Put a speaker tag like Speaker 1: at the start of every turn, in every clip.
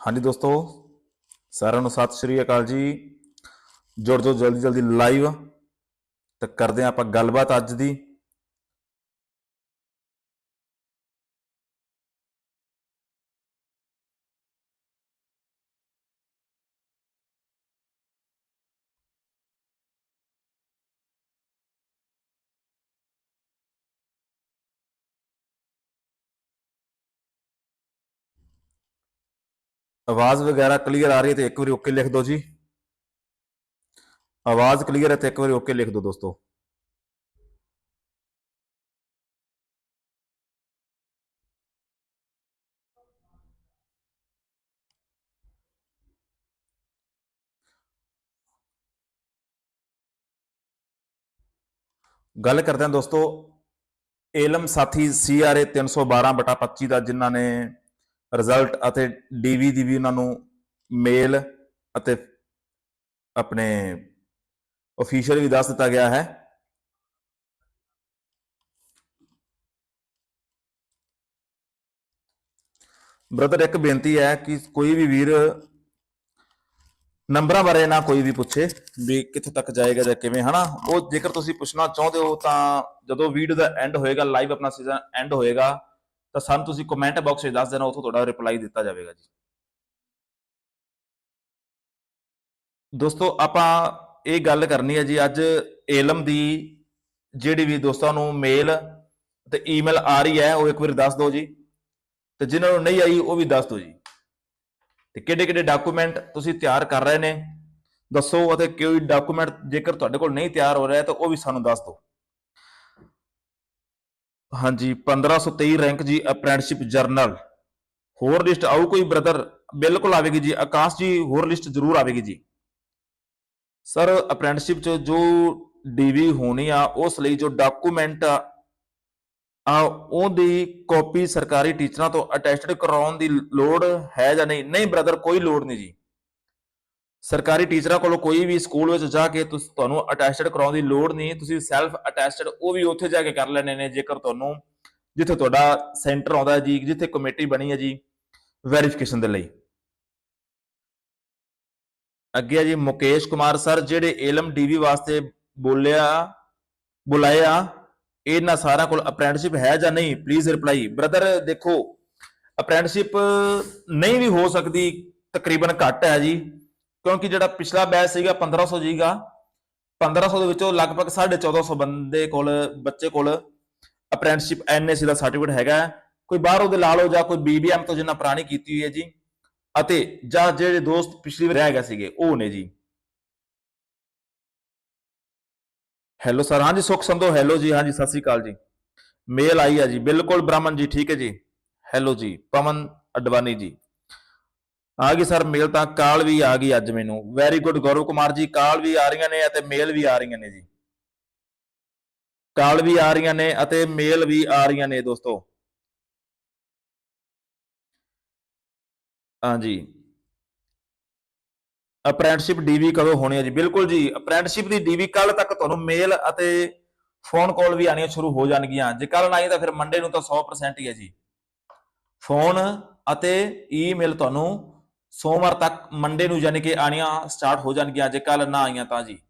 Speaker 1: ਹਾਂਜੀ ਦੋਸਤੋ, ਸਾਰਿਆਂ ਨੂੰ ਸਤਿ ਸ਼੍ਰੀ ਅਕਾਲ ਜੀ। ਜੁੜ ਜਾਓ ਜਲਦੀ ਜਲਦੀ ਲਾਈਵ ਤੇ ਕਰਦੇ ਹਾਂ ਆਪਾਂ ਗੱਲਬਾਤ ਅੱਜ ਦੀ। ਆਵਾਜ਼ ਵਗੈਰਾ ਕਲੀਅਰ ਆ ਰਹੀ ਹੈ ਤੇ ਇੱਕ ਵਾਰੀ ਓਕੇ ਲਿਖ ਦਿਓ ਜੀ ਆਵਾਜ਼ ਕਲੀਅਰ ਹੈ ਤੇ ਇੱਕ ਵਾਰੀ ਓਕੇ ਲਿਖ ਦਿਓ ਦੋਸਤੋ ਗੱਲ ਕਰਦੇ ਹਾਂ ਦੋਸਤੋ ਏਲਮ ਸਾਥੀ ਸੀਆਰਏ 312 ਬਟਾ 25 ਦਾ ਜਿਨ੍ਹਾਂ ਨੇ ਰਿਜ਼ਲਟ ਅਤੇ ਡੀਵੀ ਦੀ ਵੀ ਉਹਨਾਂ ਨੂੰ ਮੇਲ ਅਤੇ ਆਪਣੇ ਅਫੀਸ਼ੀਅਲ ਵੀ ਦੱਸ ਦਿੱਤਾ ਗਿਆ ਹੈ। ਬ੍ਰਦਰ ਇੱਕ ਬੇਨਤੀ ਹੈ ਕਿ ਕੋਈ ਵੀ ਵੀਰ ਨੰਬਰਾਂ ਬਾਰੇ ਨਾ ਕੋਈ ਵੀ ਪੁੱਛੇ ਵੀ ਕਿੱਥੇ ਤੱਕ ਜਾਏਗਾ ਜਾਂ ਕਿਵੇਂ, ਹਨਾ? ਉਹ ਜੇਕਰ ਤੁਸੀਂ ਪੁੱਛਣਾ ਚਾਹੁੰਦੇ ਹੋ ਤਾਂ ਜਦੋਂ ਵੀਡੀਓ ਦਾ ਐਂਡ ਹੋਏਗਾ ਲਾਈਵ ਆਪਣਾ ਸੀਜ਼ਨ ਐਂਡ ਹੋਏਗਾ ਤਾਂ ਸਾਨੂੰ ਤੁਸੀਂ ਕਮੈਂਟ ਬਾਕਸ ਵਿੱਚ ਦੱਸ ਦੇਣਾ, ਉੱਥੋਂ ਤੁਹਾਡਾ ਰਿਪਲਾਈ ਦਿੱਤਾ ਜਾਵੇਗਾ ਜੀ। ਦੋਸਤੋ, ਆਪਾਂ ਇਹ ਗੱਲ ਕਰਨੀ ਹੈ ਜੀ, ਅੱਜ ਏਲਮ ਦੀ ਜਿਹੜੀ ਵੀ ਦੋਸਤਾਂ ਨੂੰ ਮੇਲ ਤੇ ਈਮੇਲ ਆ ਰਹੀ ਹੈ, ਉਹ ਇੱਕ ਵਾਰੀ ਦੱਸ ਦਿਓ ਜੀ। ਤੇ ਜਿਨ੍ਹਾਂ ਨੂੰ ਨਹੀਂ ਆਈ, ਉਹ ਵੀ ਦੱਸ ਦਿਓ ਜੀ। ਤੇ ਕਿਹੜੇ ਕਿਹੜੇ ਡਾਕੂਮੈਂਟ ਤੁਸੀਂ ਤਿਆਰ ਕਰ ਰਹੇ ਨੇ, ਦੱਸੋ ਅਤੇ ਕੋਈ ਡਾਕੂਮੈਂਟ ਜੇਕਰ ਤੁਹਾਡੇ ਕੋਲ ਨਹੀਂ ਤਿਆਰ ਹੋ ਰਿਹਾ ਤਾਂ ਉਹ ਵੀ ਸਾਨੂੰ ਦੱਸ ਦਿਓ। ਹਾਂਜੀ 1523 ਰੈਂਕ ਜੀ ਅਪ੍ਰੈਂਟਿਸਸ਼ਿਪ ਜਰਨਲ ਹੋਰ ਲਿਸਟ ਆਊ ਕੋਈ ਬ੍ਰਦਰ ਬਿਲਕੁਲ ਆਵੇਗੀ ਜੀ, ਆਕਾਸ਼ ਜੀ, ਹੋਰ ਲਿਸਟ ਜ਼ਰੂਰ ਆਵੇਗੀ ਜੀ। ਸਰ ਅਪ੍ਰੈਂਟਿਸਸ਼ਿਪ ਚ ਜੋ ਡੀਵੀ ਹੋਣੀ ਆ, ਉਸ ਲਈ ਜੋ ਡਾਕੂਮੈਂਟ ਆ ਉਹਦੀ ਕਾਪੀ ਸਰਕਾਰੀ ਟੀਚਰਾਂ ਤੋਂ ਅਟੈਸਟਡ ਕਰਾਉਣ ਦੀ ਲੋੜ ਹੈ ਜਾਂ ਨਹੀਂ? ਨਹੀਂ ਬ੍ਰਦਰ ਕੋਈ ਲੋੜ ਨਹੀਂ ਜੀ। ਸਰਕਾਰੀ ਟੀਚਰਾਂ ਕੋਲੋਂ ਕੋਈ ਵੀ ਸਕੂਲ ਵਿੱਚ ਜਾ ਕੇ ਤੁਸੀਂ, ਤੁਹਾਨੂੰ ਅਟੈਸਟਡ ਕਰਾਉਣ ਦੀ ਲੋੜ ਨਹੀਂ, ਤੁਸੀਂ ਸੈਲਫ ਅਟੈਸਟਡ ਉਹ ਵੀ ਉੱਥੇ ਜਾ ਕੇ ਕਰ ਲੈਣੇ ਨੇ, ਜੇਕਰ ਤੁਹਾਨੂੰ ਜਿੱਥੇ ਤੁਹਾਡਾ ਸੈਂਟਰ ਆਉਂਦਾ ਜੀ, ਜਿੱਥੇ ਕਮੇਟੀ ਬਣੀ ਹੈ ਜੀ ਵੈਰੀਫਿਕੇਸ਼ਨ ਦੇ ਲਈ। ਅੱਗੇ ਹੈ ਜੀ, ਮੁਕੇਸ਼ ਕੁਮਾਰ ਸਰ, ਜਿਹੜੇ ਏਲਮ ਡੀਵੀ ਵਾਸਤੇ ਬੋਲਿਆ, ਬੁਲਾਇਆ, ਇਹਨਾਂ ਸਾਰਿਆਂ ਕੋਲ ਅਪ੍ਰੈਂਟਿਸਸ਼ਿਪ ਹੈ ਜਾਂ ਨਹੀਂ? ਪਲੀਜ਼ ਰਿਪਲਾਈ ਬ੍ਰਦਰ ਦੇਖੋ ਅਪ੍ਰੈਂਟਿਸਸ਼ਿਪ ਨਹੀਂ ਵੀ ਹੋ ਸਕਦੀ, ਤਕਰੀਬਨ ਘੱਟ ਹੈ ਜੀ। ਕਿਉਂਕਿ ਜਿਹੜਾ ਪਿਛਲਾ ਬੈਚ ਸੀਗਾ 1500 ਜੀਗਾ 1500 ਦੇ ਵਿੱਚੋਂ ਲਗਭਗ 1450 ਬੰਦੇ ਕੋਲ, ਬੱਚੇ ਕੋਲ ਅਪ੍ਰੈਂਟਿਸਸ਼ਿਪ ਐਨਐਸਸੀ ਦਾ ਸਰਟੀਫਿਕੇਟ ਹੈਗਾ ਹੈ। ਕੋਈ ਬਾਹਰੋਂ ਦੇ ਲਾ ਲਓ ਜਾਂ ਕੋਈ ਬੀਬੀਐਮ ਤੋਂ ਜਿੰਨਾ ਪੁਰਾਣੀ ਕੀਤੀ ਹੋਈ ਹੈ ਜੀ। ਅਤੇ ਜਾਂ ਜਿਹੜੇ ਦੋਸਤ ਪਿਛਲੀ ਵਾਰ ਰਹਿ ਗਏ ਸੀਗੇ, ਉਹ ਨੇ ਜੀ। ਹੈਲੋ ਸਰ ਹਾਂਜੀ ਸੁਖ ਸੰਧੋ ਹੈਲੋ ਜੀ, ਹਾਂਜੀ ਸਤਿ ਸ੍ਰੀ ਅਕਾਲ ਜੀ। ਮੇਲ ਆਈ ਹੈ ਜੀ, ਬਿਲਕੁਲ ਬ੍ਰਾਹਮਣ ਜੀ, ਠੀਕ ਹੈ ਜੀ। ਹੈਲੋ ਜੀ, ਪਵਨ ਅਡਵਾਨੀ ਜੀ। ਆ ਗਈ ਸਰ, ਮੇਲ ਤਾਂ ਕਾਲ ਵੀ ਆ ਗਈ ਅੱਜ ਮੈਨੂੰ। ਵੈਰੀ ਗੁੱਡ ਗੌਰਵ ਕੁਮਾਰ ਜੀ, ਕਾਲ ਵੀ ਆ ਰਹੀਆਂ ਨੇ ਅਤੇ ਮੇਲ ਵੀ ਆ ਰਹੀਆਂ ਨੇ ਜੀ। ਕਾਲ ਵੀ ਆ ਰਹੀਆਂ ਨੇ ਅਤੇ ਮੇਲ ਵੀ ਆ ਰਹੀਆਂ ਨੇ ਦੋਸਤੋ। ਹਾਂਜੀ ਅਪ੍ਰੈਂਟਿਸਸ਼ਿਪ ਡੀਵੀ ਕਦੋਂ ਹੋਣੀ ਹੈ ਜੀ? ਬਿਲਕੁਲ ਜੀ ਅਪ੍ਰੈਂਟਿਸਸ਼ਿਪ ਦੀ ਡੀਵੀ ਕੱਲ ਤੱਕ ਤੁਹਾਨੂੰ ਮੇਲ ਅਤੇ ਫੋਨ ਕਾਲ ਵੀ ਆਣੀਆਂ ਸ਼ੁਰੂ ਹੋ ਜਾਣਗੀਆਂ। ਜੇ ਕੱਲ ਨਾ ਆਈ ਤਾਂ ਫਿਰ ਮੰਡੇ ਨੂੰ ਤਾਂ 100% ਹੀ ਹੈ ਜੀ। ਫੋਨ ਅਤੇ ਈਮੇਲ ਤੁਹਾਨੂੰ ਸੋਮਵਾਰ ਤੱਕ ਮੰਡੇ ਨੂੰ ਯਾਨੀ ਕਿ ਆਣੀਆਂ ਸਟਾਰਟ ਹੋ ਜਾਣਗੀਆਂ, ਜੇ ਕੱਲ ਨਾ ਆਈਆਂ ਤਾਂ ਜੀ।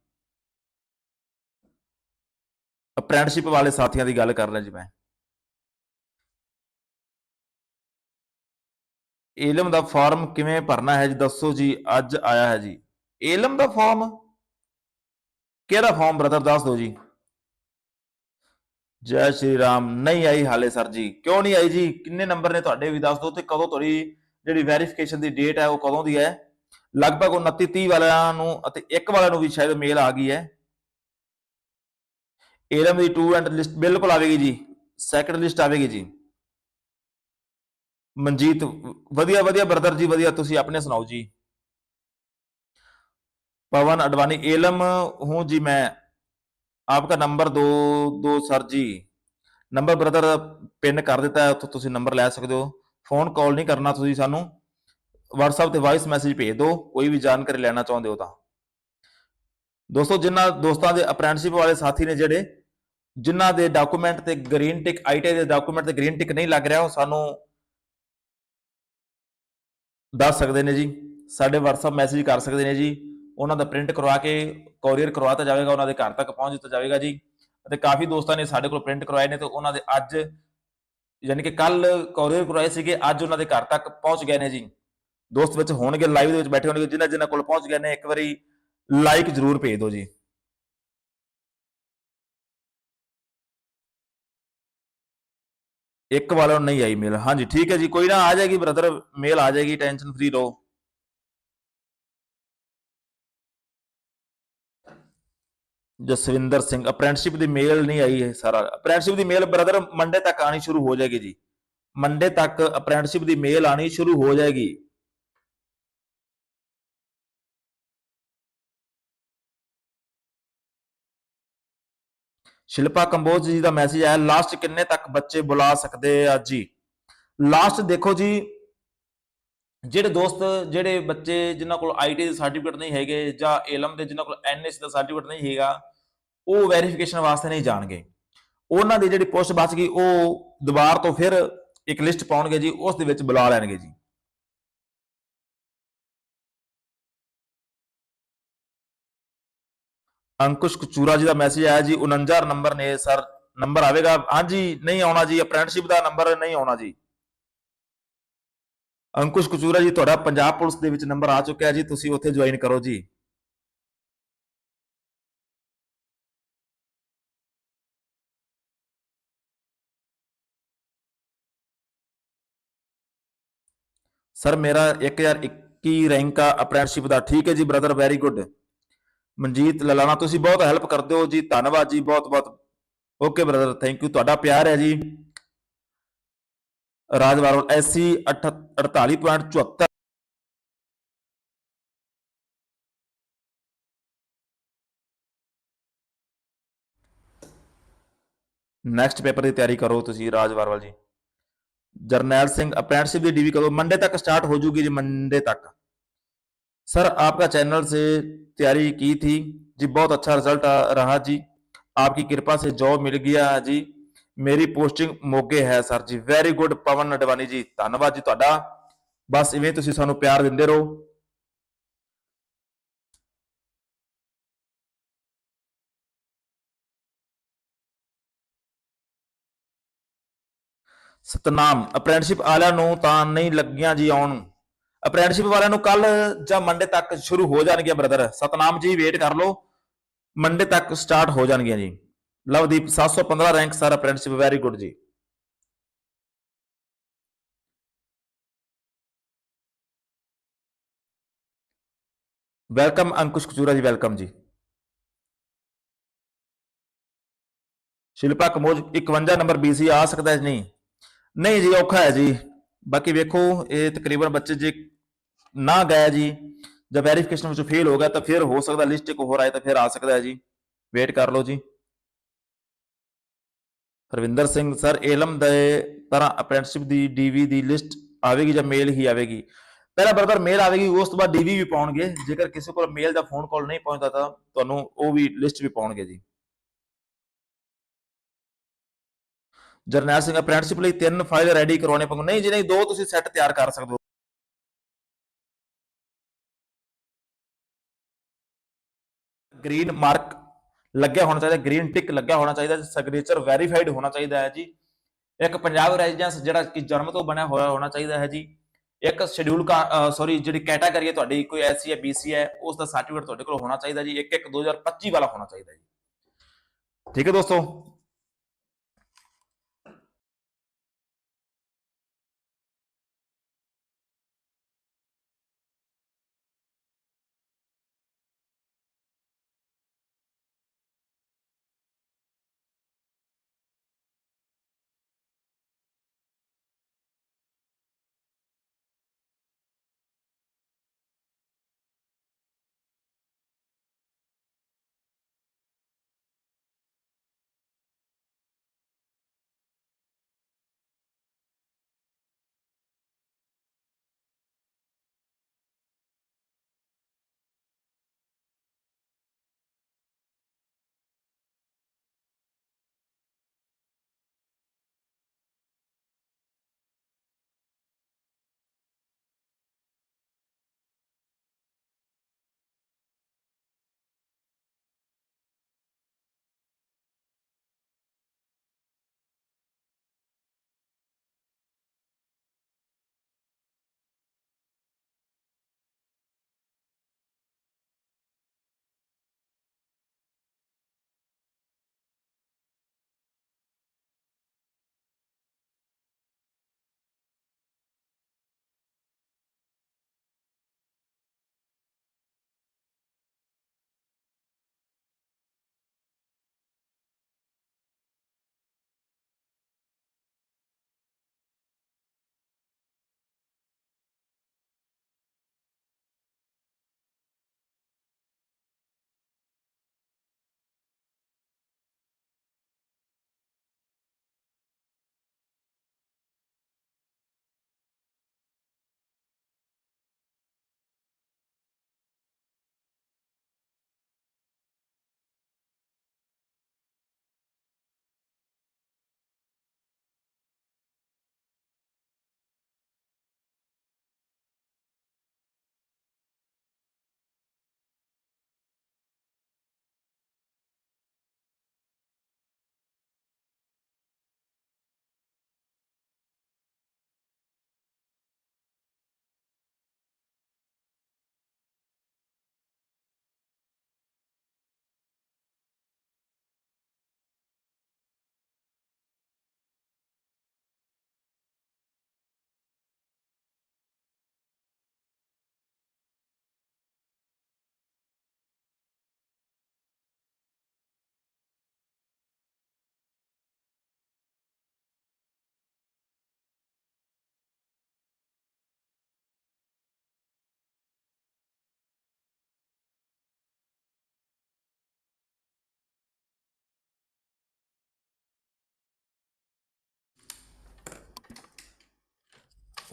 Speaker 1: ਅਪ੍ਰੈਂਟਿਸਸ਼ਿਪ ਵਾਲੇ ਸਾਥੀਆਂ ਦੀ ਗੱਲ ਕਰ ਰਿਹਾ ਜੀ ਮੈਂ। ਏਲਮ ਦਾ ਫਾਰਮ ਕਿਵੇਂ ਭਰਨਾ ਹੈ ਜੀ, ਦੱਸੋ ਜੀ, ਅੱਜ ਆਇਆ ਹੈ ਜੀ। ਏਲਮ ਦਾ ਫਾਰਮ? ਕਿਹੜਾ ਫਾਰਮ ਬ੍ਰਦਰ ਦੱਸ ਦਿਓ ਜੀ। ਜੈ ਸ਼੍ਰੀ ਰਾਮ, ਨਹੀਂ ਆਈ ਹਾਲੇ ਸਰ ਜੀ। ਕਿਉਂ ਨਹੀਂ ਆਈ ਜੀ? ਕਿੰਨੇ ਨੰਬਰ ਨੇ ਤੁਹਾਡੇ ਵੀ, ਦੱਸ ਦਿਓ ਤੇ ਕਦੋਂ ਤੁਹਾਡੀ ਜਿਹੜੀ ਵੈਰੀਫਿਕੇਸ਼ਨ ਦੀ ਡੇਟ ਹੈ ਉਹ ਕਦੋਂ ਦੀ ਹੈ ਲਗਭਗ 29 30 ਵਾਲਿਆਂ ਨੂੰ ਅਤੇ ਇੱਕ ਵਾਲਿਆਂ ਨੂੰ ਵੀ ਸ਼ਾਇਦ ਮੇਲ ਆ ਗਈ ਹੈ ਏਲਮ ਦੀ 2 ਐਂਡ ਲਿਸਟ ਬਿਲਕੁਲ ਆਵੇਗੀ ਜੀ ਸੈਕੰਡ ਲਿਸਟ ਆਵੇਗੀ ਜੀ ਮਨਜੀਤ ਵਧੀਆ ਵਧੀਆ ਬ੍ਰਦਰ ਜੀ ਵਧੀਆ ਤੁਸੀਂ ਆਪਣੇ ਸੁਣਾਓ ਜੀ पवन अडवाणी एलम हूं जी मैं आपका नंबर दो दो sir ji number brother pin ਕਰ ਦਿੱਤਾ ਹੈ ਉੱਥੋਂ ਤੁਸੀਂ ਨੰਬਰ ਲੈ ਸਕਦੇ ਹੋ ਫੋਨ ਕਾਲ ਨਹੀਂ ਕਰਨਾ ਤੁਸੀਂ ਸਾਨੂੰ। WhatsApp ਤੇ ਵਾਇਸ ਮੈਸੇਜ ਭੇਜ ਦਿਓ, ਕੋਈ ਵੀ ਜਾਣਕਾਰੀ ਲੈਣਾ ਚਾਹੁੰਦੇ ਹੋ ਤਾਂ। ਦੋਸਤੋ ਜਿਨ੍ਹਾਂ ਦੋਸਤਾਂ ਦੇ ਅਪ੍ਰੈਂਟਿਸਸ਼ਿਪ ਵਾਲੇ ਸਾਥੀ ਨੇ ਜਿਹੜੇ, ਜਿਨ੍ਹਾਂ ਦੇ ਡਾਕੂਮੈਂਟ ਤੇ ਗ੍ਰੀਨ ਟਿਕ ਆਈਟੀ ਦੇ ਡਾਕੂਮੈਂਟ ਤੇ ਗ੍ਰੀਨ ਟਿਕ ਨਹੀਂ ਲੱਗ ਰਿਹਾ, ਉਹ ਸਾਨੂੰ ਦੱਸ ਸਕਦੇ ਨੇ ਜੀ। ਸਾਡੇ WhatsApp ਮੈਸੇਜ ਕਰ ਸਕਦੇ ਨੇ ਜੀ। ਉਹਨਾਂ ਦਾ ਪ੍ਰਿੰਟ ਕਰਵਾ ਕੇ ਕੋਰੀਅਰ ਕਰਵਾਤਾ ਜਾਵੇਗਾ, ਉਹਨਾਂ ਦੇ ਘਰ ਤੱਕ ਪਹੁੰਚ ਦਿੱਤਾ ਜਾਵੇਗਾ ਜੀ। ਅਤੇ ਕਾਫੀ ਦੋਸਤਾਂ ਨੇ ਸਾਡੇ ਕੋਲ ਪ੍ਰਿੰਟ ਕਰਵਾਏ ਨੇ ਤੇ ਉਹਨਾਂ ਦੇ ਅੱਜ ਯਾਨੀ ਕਿ ਕੱਲ ਕੋਰੀਅਰ ਕਰਵਾਏ ਸੀਗੇ, ਅੱਜ ਉਹਨਾਂ ਦੇ ਘਰ ਤੱਕ ਪਹੁੰਚ ਗਏ ਨੇ ਜੀ। ਦੋਸਤ ਵਿੱਚ ਹੋਣਗੇ ਲਾਈਵ ਦੇ ਵਿੱਚ ਬੈਠੇ ਹੋਣਗੇ, ਜਿਨ੍ਹਾਂ ਜਿਨ੍ਹਾਂ ਕੋਲ ਪਹੁੰਚ ਗਏ ਨੇ, ਇੱਕ ਵਾਰੀ ਲਾਈਕ ਜ਼ਰੂਰ ਭੇਜ ਦਿਓ ਜੀ। ਇੱਕ ਵਾਲਾ ਨੂੰ ਨਹੀਂ ਆਈ ਮੇਲ ਹਾਂਜੀ, ਠੀਕ ਹੈ ਜੀ, ਕੋਈ ਨਾ ਆ ਜਾਏਗੀ ਬ੍ਰਦਰ ਮੇਲ ਆ ਜਾਏਗੀ ਟੈਨਸ਼ਨ ਫ੍ਰੀ ਰਹੋ। ਜਸਵਿੰਦਰ ਸਿੰਘ ਅਪ੍ਰੈਂਟਿਸਸ਼ਿਪ ਦੀ ਮੇਲ ਨਹੀਂ ਆਈ ਹੈ ਸਾਰਾ। ਅਪ੍ਰੈਂਟਿਸਸ਼ਿਪ ਦੀ ਮੇਲ ਬ੍ਰਦਰ ਮੰਡੇ ਤੱਕ ਆਣੀ ਸ਼ੁਰੂ ਹੋ ਜਾਏਗੀ ਜੀ। ਮੰਡੇ ਤੱਕ ਅਪ੍ਰੈਂਟਿਸਸ਼ਿਪ ਦੀ ਮੇਲ ਆਣੀ ਸ਼ੁਰੂ ਹੋ ਜਾਏਗੀ। ਸ਼ਿਲਪਾ ਕੰਬੋਜ ਜੀ ਦਾ ਮੈਸੇਜ ਆਇਆ ਲਾਸਟ ਕਿੰਨੇ ਤੱਕ ਬੱਚੇ ਬੁਲਾ ਸਕਦੇ ਆ ਜੀ? ਲਾਸਟ ਦੇਖੋ ਜੀ ਜਿਹੜੇ ਦੋਸਤ, ਜਿਹੜੇ ਬੱਚੇ ਜਿਨ੍ਹਾਂ ਕੋਲ ਆਈਟੀ ਦੇ ਸਰਟੀਫਿਕੇਟ ਨਹੀਂ ਹੈਗੇ ਜਾਂ ਏਲਮ ਦੇ ਜਿਨ੍ਹਾਂ ਕੋਲ ਐਨਐਸ ਦਾ ਸਰਟੀਫਿਕੇਟ ਨਹੀਂ ਹੈਗਾ, ਉਹ ਵੈਰੀਫਿਕੇਸ਼ਨ ਵਾਸਤੇ ਨਹੀਂ ਜਾਣਗੇ। ਉਹਨਾਂ ਦੀ ਜਿਹੜੀ ਪੋਸਟ ਬਚ ਗਈ, ਉਹ ਦੁਬਾਰ ਤੋਂ ਫਿਰ ਇੱਕ ਲਿਸਟ ਪਾਉਣਗੇ ਜੀ, ਉਸ ਦੇ ਵਿੱਚ ਬੁਲਾ ਲੈਣਗੇ ਜੀ। ਅੰਕੁਸ਼ ਕਚੂਰਾ ਜੀ ਦਾ ਮੈਸੇਜ ਆਇਆ ਜੀ 49 ਨੰਬਰ ਨੇ, ਸਰ, ਨੰਬਰ ਆਵੇਗਾ? ਹਾਂਜੀ, ਨਹੀਂ ਆਉਣਾ ਜੀ ਅਪ੍ਰੈਂਟਿਸਸ਼ਿਪ ਦਾ ਨੰਬਰ ਨਹੀਂ ਆਉਣਾ ਜੀ। ਅੰਕੁਸ਼ ਕਚੂਰਾ ਜੀ, ਤੁਹਾਡਾ ਪੰਜਾਬ ਪੁਲਿਸ ਦੇ ਵਿੱਚ ਨੰਬਰ ਆ ਚੁੱਕਿਆ ਜੀ, ਤੁਸੀਂ ਉੱਥੇ ਜੁਆਇਨ ਕਰੋ ਜੀ। ਸਰ ਮੇਰਾ 1021 ਰੈਂਕ ਆ ਅਪ੍ਰੈਂਟਿਸਸ਼ਿਪ ਦਾ ਠੀਕ ਹੈ ਜੀ brother very good Manjeet Lalana, ਤੁਸੀਂ ਬਹੁਤ ਹੈਲਪ ਕਰਦੇ ਹੋ ਜੀ, ਧੰਨਵਾਦ ਜੀ ਬਹੁਤ ਬਹੁਤ ਓਕੇ ਬ੍ਰਦਰ ਥੈਂਕ ਯੂ ਤੁਹਾਡਾ ਪਿਆਰ ਹੈ ਜੀ। ਰਾਜਵਾਰ ਐਸਸੀ 48.74 ਨੈਕਸਟ ਪੇਪਰ ਦੀ ਤਿਆਰੀ ਕਰੋ ਤੁਸੀਂ ਰਾਜਵਾਰਵਾਲ ਜੀ जरनैल सिंह अप्रेंटिसशिप की डीवी करो मंडे तक स्टार्ट हो जूगी जी मंडे तक सर आपका चैनल से तैयारी की थी जी बहुत अच्छा रिजल्ट रहा जी आपकी कृपा से जॉब मिल गया जी ਮੇਰੀ ਪੋਸਟਿੰਗ ਮੋਗੇ ਹੈ, ਸਰ ਜੀ। ਵੈਰੀ ਗੁੱਡ ਪਵਨ ਅਡਵਾਨੀ ਜੀ। ਧੰਨਵਾਦ ਜੀ ਤੁਹਾਡਾ। ਬਸ ਇਵੇਂ ਤੁਸੀਂ ਸਾਨੂੰ ਪਿਆਰ ਦਿੰਦੇ ਰਹੋ। ਸਤਨਾਮ। ਅਪ੍ਰੈਂਟਿਸਸ਼ਿਪ ਵਾਲਿਆਂ ਨੂੰ ਤਾਂ ਨਹੀਂ ਲੱਗੀਆਂ ਜੀ ਆਉਣ। ਨੂੰ ਵਾਲਿਆਂ ਨੂੰ ਕੱਲ ਜਾਂ ਮੰਡੇ ਤੱਕ ਸ਼ੁਰੂ ਹੋ ਜਾਣਗੀਆਂ ਬ੍ਰਦਰ ਸਤਨਾਮ ਜੀ ਵੇਟ ਕਰ ਲਓ। ਮੰਡੇ ਤੱਕ ਸਟਾਰਟ ਹੋ ਜਾਣਗੀਆਂ ਜੀ। Lovedeep 715 rank, sir apprenticeship very good ਜੀ। ਵੈਲਕਮ ਅੰਕੁਸ਼ ਕਚੂਰਾ ਜੀ ਵੈਲਕਮ ਜੀ। ਸ਼ਿਲਪਾ ਕਮੋਜ 51 ਨੰਬਰ BC ਆ ਸਕਦਾ ਹੈ ਨਹੀਂ? ਨਹੀਂ ਜੀ, ਔਖਾ ਹੈ ਜੀ। ਬਾਕੀ ਵੇਖੋ, ਇਹ ਤਕਰੀਬਨ ਬੱਚੇ ਜੇ ਨਾ ਗਏ ਜੀ, ਜਾਂ ਵੈਰੀਫਿਕੇਸ਼ਨ ਵਿੱਚ ਫੇਲ ਹੋ ਗਿਆ, ਤਾਂ ਫਿਰ ਹੋ ਸਕਦਾ ਲਿਸਟ ਇੱਕ ਹੋਰ ਆਏ, ਤਾਂ ਫਿਰ ਆ ਸਕਦਾ ਹੈ ਜੀ। ਵੇਟ ਕਰ ਲਓ ਜੀ। ਹਰਵਿੰਦਰ ਸਿੰਘ, ਸਰ, ਏਲਮ ਦੇ ਤਰ੍ਹਾਂ ਅਪ੍ਰੈਂਟਿਸਸ਼ਿਪ ਦੀ ਡੀਵੀ ਦੀ ਲਿਸਟ ਆਵੇਗੀ ਜਾਂ ਮੇਲ ਹੀ ਆਵੇਗੀ? ਪਹਿਲਾਂ ਬਰਦਰ ਮੇਲ ਆਵੇਗੀ, ਉਸ ਤੋਂ ਬਾਅਦ ਡੀਵੀ ਵੀ ਪਾਉਣਗੇ। ਜੇਕਰ ਕਿਸੇ ਕੋਲ ਮੇਲ ਜਾਂ ਫੋਨ ਕਾਲ ਨਹੀਂ ਪਹੁੰਚਦਾ ਤਾਂ ਤੁਹਾਨੂੰ ਉਹ ਵੀ ਲਿਸਟ ਵੀ ਪਾਉਣਗੇ ਜੀ। ਜਰਨੈਲ ਸਿੰਘ ਅਪ੍ਰੈਂਟਿਸਸ਼ਿਪ ਲਈ ਤਿੰਨ ਫਾਈਲ ਰੈਡੀ ਕਰਵਾਉਣੇ ਪਊ। ਨਹੀਂ ਜੀ, ਨਹੀਂ, ਦੋ ਤੁਸੀਂ ਸੈੱਟ ਤਿਆਰ ਕਰ ਸਕਦੇ ਹੋ। ਗ੍ਰੀਨ ਮਾਰਕ ਲੱਗਿਆ ਹੋਣਾ ਚਾਹੀਦਾ ਗ੍ਰੀਨ ਟਿਕ ਲੱਗਿਆ ਹੋਣਾ ਚਾਹੀਦਾ ਸਿਗਨੇਚਰ ਵੈਰੀਫਾਈਡ ਹੋਣਾ ਚਾਹੀਦਾ ਹੈ ਜੀ। ਇੱਕ ਪੰਜਾਬ ਰੈਜ਼ੀਡੈਂਸ ਜਿਹੜਾ ਕਿ ਜਨਮ ਤੋਂ ਬਣਿਆ ਹੋਇਆ ਹੋਣਾ ਚਾਹੀਦਾ ਹੈ ਜੀ। ਇੱਕ ਸ਼ਡਿਊਲ ਕਾ ਸੌਰੀ ਜਿਹੜੀ ਕੈਟਾਗਰੀ ਹੈ ਤੁਹਾਡੀ, ਕੋਈ ਐਸਸੀ ਹੈ ਬੀਸੀ ਹੈ, ਉਸ ਦਾ ਸਰਟੀਫਿਕੇਟ ਤੁਹਾਡੇ ਕੋਲ ਹੋਣਾ ਚਾਹੀਦਾ ਜੀ। ਇੱਕ ਇੱਕ 2025 ਵਾਲਾ ਹੋਣਾ ਚਾਹੀਦਾ ਜੀ। ਠੀਕ ਹੈ ਦੋਸਤੋ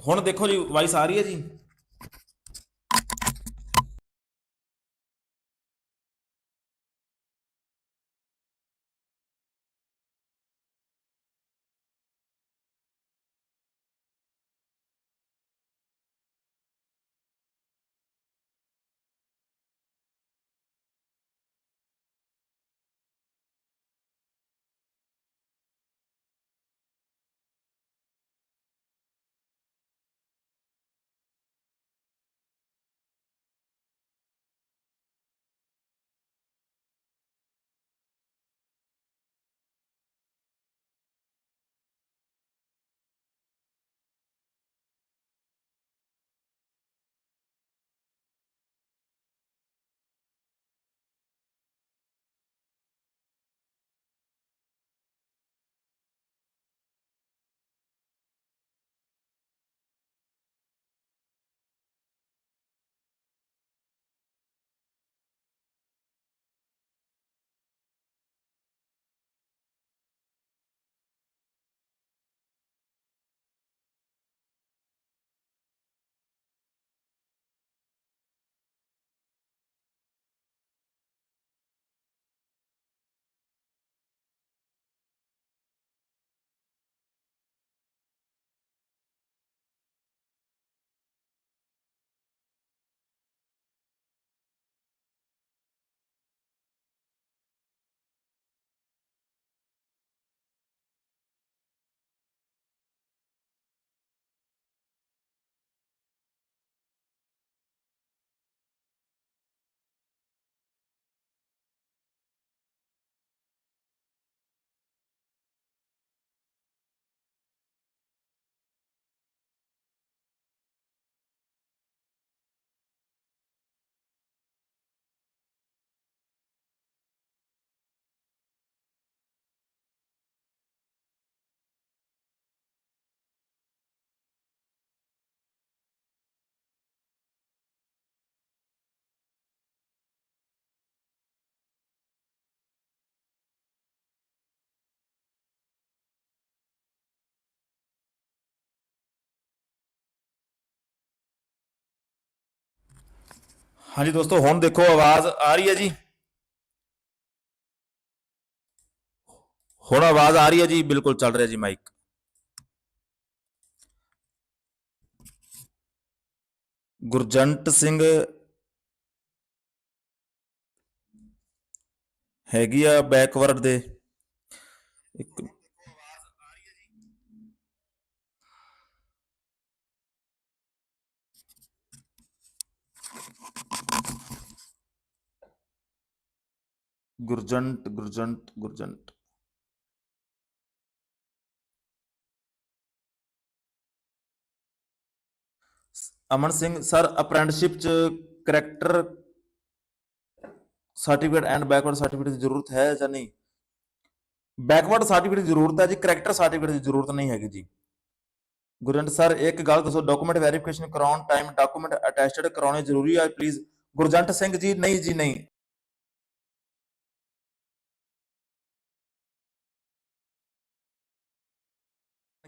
Speaker 1: ਹੁਣ ਦੇਖੋ ਜੀ ਵਾਈਸ ਆ ਰਹੀ ਹੈ ਜੀ। ਹਾਂਜੀ ਦੋਸਤੋ, ਹੁਣ ਦੇਖੋ ਆਵਾਜ਼ ਆ ਰਹੀ ਹੈ ਜੀ। ਹੁਣ ਆਵਾਜ਼ ਆ ਰਹੀ ਹੈ ਜੀ, ਬਿਲਕੁਲ ਚੱਲ ਰਿਹਾ ਜੀ ਮਾਈਕ ਗੁਰਜੰਟ ਸਿੰਘ ਹੈਗੀ ਆ ਬੈਕਵਰਡ ਦੇ। ਇੱਕ ਗੁਰਜੰਟ ਗੁਰਜੰਟ ਗੁਰਜੰਟ। ਅਮਨ ਸਿੰਘ, ਸਰ ਅਪ੍ਰੈਂਟਿਸਸ਼ਿਪ ਚ character certificate and backward certificate ਦੀ ਜ਼ਰੂਰਤ ਹੈ ਜਾਂ ਨਹੀਂ? ਬੈਕਵਰਡ ਸਰਟੀਫਿਕੇਟ ਦੀ ਜ਼ਰੂਰਤ ਹੈ ਜੀ ਕਰੈਕਟਰ ਸਰਟੀਫਿਕੇਟ ਦੀ ਜ਼ਰੂਰਤ ਨਹੀਂ ਹੈਗੀ ਜੀ। ਗੁਰਜੰਟ ਸਰ, ਇੱਕ ਗੱਲ ਦੱਸੋ ਡਾਕੂਮੈਂਟ ਵੈਰੀਫਿਕੇਸ਼ਨ ਕਰਾਉਣ ਟਾਈਮ ਡਾਕੂਮੈਂਟ ਅਟੈਚਡ ਕਰਾਉਣੇ ਜ਼ਰੂਰੀ ਹੈ ਪਲੀਜ਼ ਗੁਰਜੰਟ ਸਿੰਘ ਜੀ, ਨਹੀਂ ਜੀ, ਨਹੀਂ।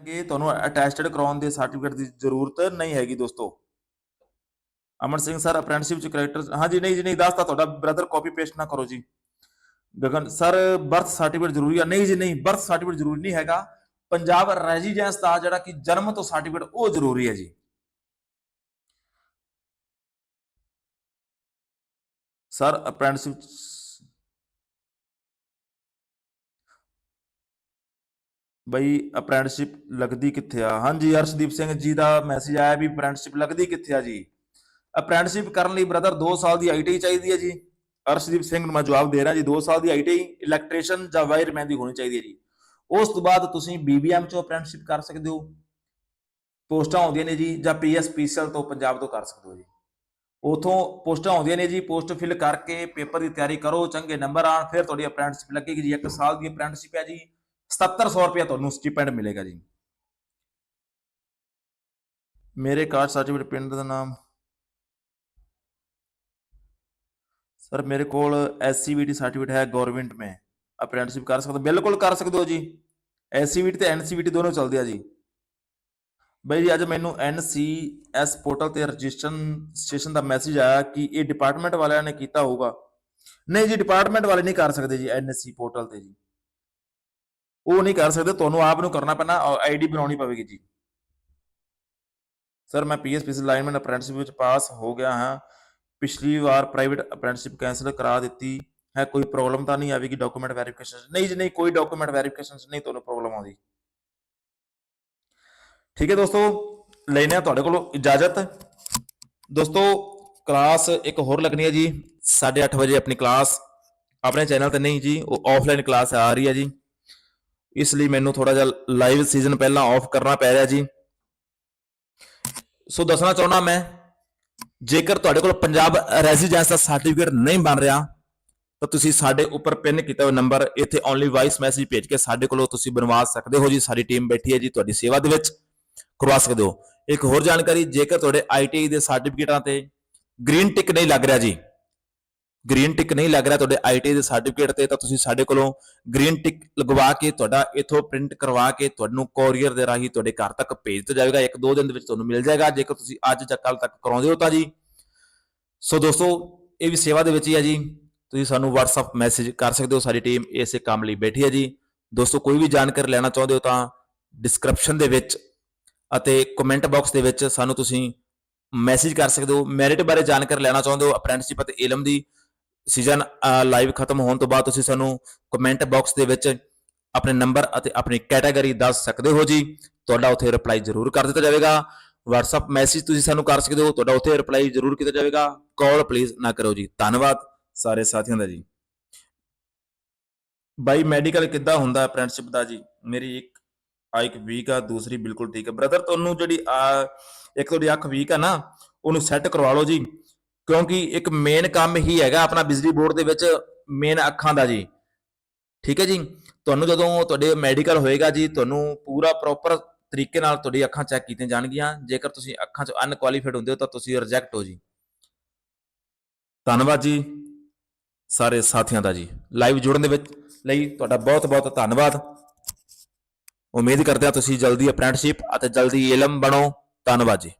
Speaker 1: ਕਿ ਤੁਹਾਨੂੰ ਅਟੈਸਟਡ ਕਰਾਉਣ ਦੇ ਸਰਟੀਫਿਕੇਟ ਦੀ ਜ਼ਰੂਰਤ ਨਹੀਂ ਹੈਗੀ ਦੋਸਤੋ। ਅਮਨ ਸਿੰਘ ਸਰ ਅਪ੍ਰੈਂਟਿਸਸ਼ਿਪ ਚ ਕਰੈਕਟਰ ਹਾਂਜੀ, ਨਹੀਂ ਜੀ, ਨਹੀਂ ਦੱਸਤਾ ਤੁਹਾਡਾ ਬ੍ਰਦਰ ਕਾਪੀ ਪੇਸਟ ਨਾ ਕਰੋ ਜੀ। ਗਗਨ ਸਰ ਬਰਥ ਸਰਟੀਫਿਕੇਟ ਜ਼ਰੂਰੀ ਆ? ਨਹੀਂ ਜੀ, ਨਹੀਂ ਬਰਥ ਸਰਟੀਫਿਕੇਟ ਜ਼ਰੂਰੀ ਨਹੀਂ ਹੈਗਾ। ਪੰਜਾਬ ਰੈਜ਼ੀਡੈਂਸ ਦਾ ਜਿਹੜਾ ਕਿ ਜਨਮ ਤੋਂ ਸਰਟੀਫਿਕੇਟ ਉਹ ਜ਼ਰੂਰੀ ਹੈ ਜੀ। ਸਰ ਅਪ੍ਰੈਂਟਿਸਸ਼ਿਪ ਬਈ ਅਪ੍ਰੈਂਟਿਸਸ਼ਿਪ ਲੱਗਦੀ ਕਿੱਥੇ ਆ? ਹਾਂਜੀ, ਅਰਸ਼ਦੀਪ ਸਿੰਘ ਜੀ ਦਾ ਮੈਸੇਜ ਆਇਆ ਵੀ ਅਪ੍ਰੈਂਟਿਸਸ਼ਿਪ ਲੱਗਦੀ ਕਿੱਥੇ ਆ ਜੀ? ਅਪ੍ਰੈਂਟਿਸਸ਼ਿਪ ਕਰਨ ਲਈ ਬ੍ਰਦਰ 2 ਸਾਲ ਦੀ ਆਈਟੀਆਈ ਚਾਹੀਦੀ ਹੈ ਜੀ। ਅਰਸ਼ਦੀਪ ਸਿੰਘ ਨੂੰ ਮੈਂ ਜਵਾਬ ਦੇ ਰਿਹਾ ਜੀ 2 ਸਾਲ ਦੀ ਆਈਟੀਆਈ ਇਲੈਕਟ੍ਰੀਸ਼ੀਅਨ ਜਾਂ ਵਾਇਰਮੈਨ ਦੀ ਹੋਣੀ ਚਾਹੀਦੀ ਹੈ ਜੀ। ਉਸ ਤੋਂ ਬਾਅਦ ਤੁਸੀਂ ਬੀਬੀਐਮ ਚੋਂ ਅਪ੍ਰੈਂਟਿਸਸ਼ਿਪ ਕਰ ਸਕਦੇ ਹੋ। ਪੋਸਟਾਂ ਆਉਂਦੀਆਂ ਨੇ ਜੀ ਜਾਂ ਪੀਐਸਪੀਸੀਐਲ ਤੋਂ ਪੰਜਾਬ ਤੋਂ ਕਰ ਸਕਦੇ ਹੋ ਜੀ। ਉਥੋਂ ਪੋਸਟਾਂ ਆਉਂਦੀਆਂ ਨੇ ਜੀ, ਪੋਸਟ ਫਿਲ ਕਰਕੇ ਪੇਪਰ ਦੀ ਤਿਆਰੀ ਕਰੋ, ਚੰਗੇ ਨੰਬਰ ਆਣ ਫਿਰ ਤੁਹਾਡੀ ਅਪ੍ਰੈਂਟਿਸਸ਼ਿਪ ਲੱਗੇਗੀ ਜੀ। 1 ਸਾਲ ਦੀ ਅਪ੍ਰੈਂਟਿਸਸ਼ਿਪ ਹੈ ਜੀ। 7700 ਰੁਪਏ ਤੁਹਾਨੂੰ ਸਟਿਪੈਂਡ ਮਿਲੇਗਾ ਜੀ। ਮੇਰੇ ਕਾਸਟ ਸਰਟੀਫਿਕੇਟ ਪਿੰਡ ਦਾ ਨਾਮ। ਸਰ, ਮੇਰੇ ਕੋਲ ਐਸਸੀਵੀਟੀ ਸਰਟੀਫਿਕੇਟ ਹੈ ਗਵਰਨਮੈਂਟ ਮੈਂ। ਅਪ੍ਰੈਂਟਿਸਸ਼ਿਪ ਕਰ ਸਕਦਾ ਬਿਲਕੁਲ ਕਰ ਸਕਦੇ ਹੋ ਜੀ। ਐਸਸੀਵੀਟੀ ਤੇ ਐਨਸੀਵੀਟੀ ਦੋਨੋਂ ਚੱਲਦੇ ਆ ਜੀ। ਬਈ ਜੀ, ਅੱਜ ਮੈਨੂੰ NCS ਪੋਰਟਲ ਤੇ ਰਜਿਸਟ੍ਰੇਸ਼ਨ ਦਾ ਮੈਸੇਜ ਆਇਆ ਕਿ ਇਹ ਡਿਪਾਰਟਮੈਂਟ ਵਾਲਿਆਂ ਨੇ ਕੀਤਾ ਹੋਊਗਾ। ਨਹੀਂ ਜੀ ਡਿਪਾਰਟਮੈਂਟ ਵਾਲੇ ਨਹੀਂ ਕਰ ਸਕਦੇ ਜੀ NSC ਪੋਰਟਲ ਤੇ ਜੀ। ਉਹ ਨਹੀਂ ਕਰ ਸਕਦੇ, ਤੁਹਾਨੂੰ ਆਪ ਨੂੰ ਕਰਨਾ ਪੈਣਾ ਆਈਡੀ ਬਣਾਉਣੀ ਪਵੇਗੀ ਜੀ। ਸਰ ਮੈਂ ਪੀਐਸਪੀਸੀ ਲਾਈਨਮੈਨ ਅਪ੍ਰੈਂਟਿਸਸ਼ਿਪ ਵਿੱਚ ਪਾਸ ਹੋ ਗਿਆ ਹਾਂ। ਪਿਛਲੀ ਵਾਰ ਪ੍ਰਾਈਵੇਟ ਅਪ੍ਰੈਂਟਿਸਸ਼ਿਪ ਕੈਂਸਲ ਕਰਾ ਦਿੱਤੀ। ਹੈ, ਕੋਈ ਪ੍ਰੋਬਲਮ ਤਾਂ ਨਹੀਂ ਆਵੇਗੀ ਡਾਕੂਮੈਂਟ ਵੈਰੀਫਿਕੇਸ਼ਨ ਨਹੀਂ ਜੀ, ਨਹੀਂ, ਕੋਈ ਡਾਕੂਮੈਂਟ ਵੈਰੀਫਿਕੇਸ਼ਨ ਨਹੀਂ ਤੁਹਾਨੂੰ ਪ੍ਰੋਬਲਮ ਆਉਂਦੀ। ਠੀਕ ਹੈ ਦੋਸਤੋ ਲੈਨੇ ਆ ਤੁਹਾਡੇ ਕੋਲੋਂ ਇਜਾਜ਼ਤ। ਦੋਸਤੋ ਕਲਾਸ ਇੱਕ ਹੋਰ ਲੱਗਣੀ ਹੈ ਜੀ। 8:30 ਵਜੇ ਆਪਣੀ ਕਲਾਸ ਆਪਣੇ ਚੈਨਲ ਤੇ ਨਹੀਂ ਜੀ, ਉਹ ਆਫਲਾਈਨ ਕਲਾਸ ਆ ਰਹੀ ਹੈ ਜੀ। ਇਸ ਲਈ ਮੈਨੂੰ ਥੋੜਾ ਜਿਹਾ ਲਾਈਵ ਸੀਜ਼ਨ ਪਹਿਲਾਂ ਆਫ ਕਰਨਾ ਪੈ ਰਿਹਾ ਜੀ। ਸੋ ਦੱਸਣਾ ਚਾਹੁੰਦਾ ਮੈਂ, ਜੇਕਰ ਤੁਹਾਡੇ ਕੋਲ ਪੰਜਾਬ ਰੈਜ਼ੀਡੈਂਸ ਦਾ ਸਰਟੀਫਿਕੇਟ ਨਹੀਂ ਬਣ ਰਿਹਾ, ਤਾਂ ਤੁਸੀਂ ਸਾਡੇ ਉੱਪਰ ਪਿੰਨ ਕੀਤਾ ਹੋਇਆ ਨੰਬਰ ਇੱਥੇ ਓਨਲੀ ਵਾਇਸ ਮੈਸੇਜ ਭੇਜ ਕੇ ਸਾਡੇ ਕੋਲੋਂ ਤੁਸੀਂ ਬਣਵਾ ਸਕਦੇ ਹੋ ਜੀ। ਸਾਡੀ ਟੀਮ ਬੈਠੀ ਹੈ ਜੀ ਤੁਹਾਡੀ ਸੇਵਾ ਦੇ ਵਿੱਚ, ਕਰਵਾ ਸਕਦੇ ਹੋ। ਇੱਕ ਹੋਰ ਜਾਣਕਾਰੀ, ਜੇਕਰ ਤੁਹਾਡੇ ਆਈਟੀਆਈ ਦੇ ਸਰਟੀਫਿਕੇਟਾਂ ਤੇ ਗ੍ਰੀਨ ਟਿਕ ਨਹੀਂ ਲੱਗ ਰਿਹਾ ਜੀ ਗ੍ਰੀਨ ਟਿਕ ਨਹੀਂ ਲੱਗ ਰਿਹਾ ਤੁਹਾਡੇ ਆਈਟੀ ਦੇ ਸਰਟੀਫਿਕੇਟ ਤੇ, ਤਾਂ ਤੁਸੀਂ ਸਾਡੇ ਕੋਲੋਂ ਗ੍ਰੀਨ ਟਿਕ ਲਗਵਾ ਕੇ ਤੁਹਾਡਾ ਇਥੋਂ ਪ੍ਰਿੰਟ ਕਰਵਾ ਕੇ ਤੁਹਾਨੂੰ ਕੋਰੀਅਰ ਦੇ ਰਾਹੀਂ ਤੁਹਾਡੇ ਘਰ ਤੱਕ ਭੇਜ ਦਿੱਤਾ ਜਾਵੇਗਾ। ਇੱਕ ਦੋ ਦਿਨ ਦੇ ਵਿੱਚ ਤੁਹਾਨੂੰ ਮਿਲ ਜਾਏਗਾ। ਜੇਕਰ ਤੁਸੀਂ ਅੱਜ ਜਾਂ ਕੱਲ ਤੱਕ ਕਰਾਉਂਦੇ ਹੋ ਤਾਂ ਜੀ। ਸੋ ਦੋਸਤੋ, ਇਹ ਵੀ ਸੇਵਾ ਦੇ ਵਿੱਚ ਹੀ ਹੈ ਜੀ। ਤੁਸੀਂ ਸਾਨੂੰ WhatsApp ਮੈਸੇਜ ਕਰ ਸਕਦੇ ਹੋ। ਸਾਡੀ ਟੀਮ ਇਸੇ ਕੰਮ ਲਈ ਬੈਠੀ ਹੈ ਜੀ। ਦੋਸਤੋ, ਕੋਈ ਵੀ ਜਾਣਕਾਰੀ ਲੈਣਾ ਚਾਹੁੰਦੇ ਹੋ ਤਾਂ ਡਿਸਕ੍ਰਿਪਸ਼ਨ ਦੇ ਵਿੱਚ ਅਤੇ ਕਮੈਂਟ ਬਾਕਸ ਦੇ ਵਿੱਚ ਸਾਨੂੰ ਤੁਸੀਂ ਮੈਸੇਜ ਕਰ ਸਕਦੇ ਹੋ। ਮੈਰਿਟ ਬਾਰੇ ਜਾਣਕਾਰੀ ਲੈਣਾ ਚਾਹੁੰਦੇ ਹੋ। ਅਪ੍ਰੈਂਟਿਸਸ਼ਿਪ ਅਤੇ ਇਲਮ ਦੀ ਸੀਜ਼ਨ ਲਾਈਵ ਖਤਮ ਹੋਣ ਤੋਂ ਬਾਅਦ ਤੁਸੀਂ ਸਾਨੂੰ ਕਮੈਂਟ ਬਾਕਸ ਦੇ ਵਿੱਚ ਆਪਣੇ ਨੰਬਰ ਅਤੇ ਆਪਣੀ ਕੈਟਾਗਰੀ ਦੱਸ ਸਕਦੇ ਹੋ ਜੀ। ਤੁਹਾਡਾ ਉੱਥੇ ਰਿਪਲਾਈ ਜ਼ਰੂਰ ਕਰ ਦਿੱਤਾ ਜਾਵੇਗਾ। WhatsApp ਮੈਸੇਜ ਤੁਸੀਂ ਸਾਨੂੰ ਕਰ ਸਕਦੇ ਹੋ। ਤੁਹਾਡਾ ਉੱਥੇ ਰਿਪਲਾਈ ਜ਼ਰੂਰ ਕੀਤਾ ਜਾਵੇਗਾ। ਕਾਲ ਪਲੀਜ਼ ਨਾ ਕਰੋ ਜੀ। ਧੰਨਵਾਦ ਸਾਰੇ ਸਾਥੀਆਂ ਦਾ ਜੀ। ਬਾਈ ਮੈਡੀਕਲ ਕਿੱਦਾਂ ਹੁੰਦਾ ਅਪ੍ਰੈਂਟਿਸਸ਼ਿਪ ਦਾ ਜੀ? ਮੇਰੀ ਇੱਕ ਆ ਇੱਕ ਵੀਕ ਆ, ਦੂਸਰੀ ਬਿਲਕੁਲ ਠੀਕ ਹੈ ਬ੍ਰਦਰ ਤੁਹਾਨੂੰ ਜਿਹੜੀ ਆ ਇੱਕ ਤੁਹਾਡੀ ਅੱਖ ਵੀਕ ਆ ਨਾ, ਉਹਨੂੰ ਸੈੱਟ ਕਰਵਾ ਲਓ ਜੀ। ਕਿਉਂਕਿ ਇੱਕ ਮੇਨ ਕੰਮ ਹੀ ਹੈਗਾ ਆਪਣਾ ਬਿਜਲੀ ਬੋਰਡ ਦੇ ਵਿੱਚ ਮੇਨ ਅੱਖਾਂ ਦਾ ਜੀ। ਠੀਕ ਹੈ ਜੀ? ਤੁਹਾਨੂੰ ਜਦੋਂ ਤੁਹਾਡੇ ਮੈਡੀਕਲ ਹੋਏਗਾ ਜੀ, ਤੁਹਾਨੂੰ ਪੂਰਾ ਪ੍ਰੋਪਰ ਤਰੀਕੇ ਨਾਲ ਤੁਹਾਡੀ ਅੱਖਾਂ ਚੈੱਕ ਕੀਤੀਆਂ ਜਾਣਗੀਆਂ। ਜੇਕਰ ਤੁਸੀਂ ਅੱਖਾਂ 'ਚ ਅਨਕੁਆਲੀਫਾਈਡ ਹੁੰਦੇ ਹੋ ਤਾਂ ਤੁਸੀਂ ਰਿਜੈਕਟ ਹੋ ਜੀ। ਧੰਨਵਾਦ ਜੀ ਸਾਰੇ ਸਾਥੀਆਂ ਦਾ ਜੀ। ਲਾਈਵ ਜੁੜਨ ਦੇ ਵਿੱਚ ਲਈ ਤੁਹਾਡਾ ਬਹੁਤ ਬਹੁਤ ਧੰਨਵਾਦ। ਉਮੀਦ ਕਰਦੇ ਹਾਂ ਤੁਸੀਂ ਜਲਦੀ ਅਪ੍ਰੈਂਟਿਸਸ਼ਿਪ ਅਤੇ ਜਲਦੀ ਇਲਮ ਬਣੋ। ਧੰਨਵਾਦ ਜੀ।